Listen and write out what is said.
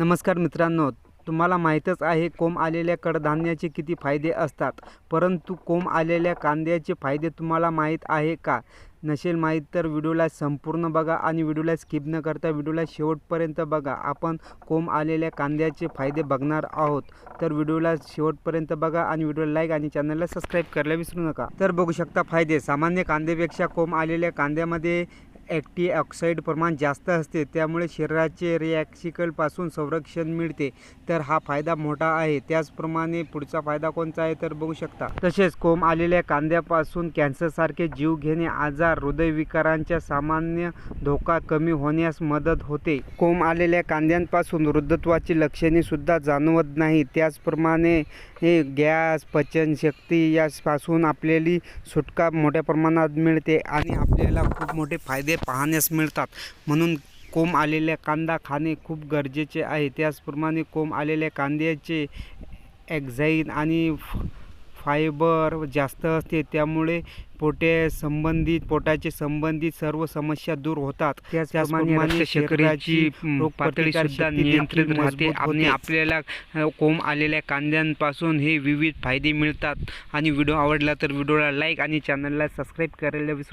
नमस्कार मित्रांनो तुम्हाला माहीतच आहे कोंब आलेल्या कडधान्याचे किती फायदे असतात. परंतु कोंब आलेल्या कांद्याचे फायदे तुम्हाला माहीत आहे का? नसेल माहीत तर व्हिडिओला संपूर्ण बघा आणि व्हिडिओला स्किप न करता व्हिडिओला शेवटपर्यंत बघा. आपण कोंब आलेल्या कांद्याचे फायदे बघणार आहोत. तर व्हिडिओला शेवटपर्यंत बघा आणि व्हिडिओला लाईक आणि चॅनलला सबस्क्राईब करायला विसरू नका. तर बघू शकता फायदे. सामान्य कांद्यापेक्षा कोंब आलेल्या कांद्यामध्ये ॲक्टी प्रमाण जास्त असते त्यामुळे शरीराचे रिॲक्सिकलपासून संरक्षण मिळते. तर हा फायदा मोठा आहे. त्याचप्रमाणे पुढचा फायदा कोणता आहे तर बघू शकता. तसेच कोंब आलेल्या कांद्यापासून कॅन्सरसारखे जीव घेणे आजार हृदयविकारांच्या सामान्य धोका कमी होण्यास मदत होते. कोंब आलेल्या कांद्यांपासून वृद्धत्वाची लक्षणे सुद्धा जाणवत नाही त्याचप्रमाणे हे गॅस पचनशक्ती यापासून आपल्याला सुटका मोठ्या प्रमाणात मिळते आणि आपल्याला खूप मोठे फायदे पाहण्यास मिळतात. म्हणून कोंब आलेल्या कांदा खाणे खूप गरजेचे आहे. त्याचप्रमाणे कोंब आलेल्या कांद्याचे ॲक्झाईन आणि फायबर जास्त असते. त्यामुळे पोटे संबंधित पोटाचे संबंधित सर्व समस्या दूर होतात. त्याचप्रमाणे रक्तशर्करेची शरीराची पातळी सुद्धा रोगप्रतिकारशक्ती नियंत्रित राहते. आणि. आपल्याला कोंब आलेल्या कांद्यांपासून हे विविध फायदे मिळतात. आणि व्हिडिओ आवडला तर व्हिडिओला लाईक आणि चॅनलला सबस्क्राईब करायला विसरू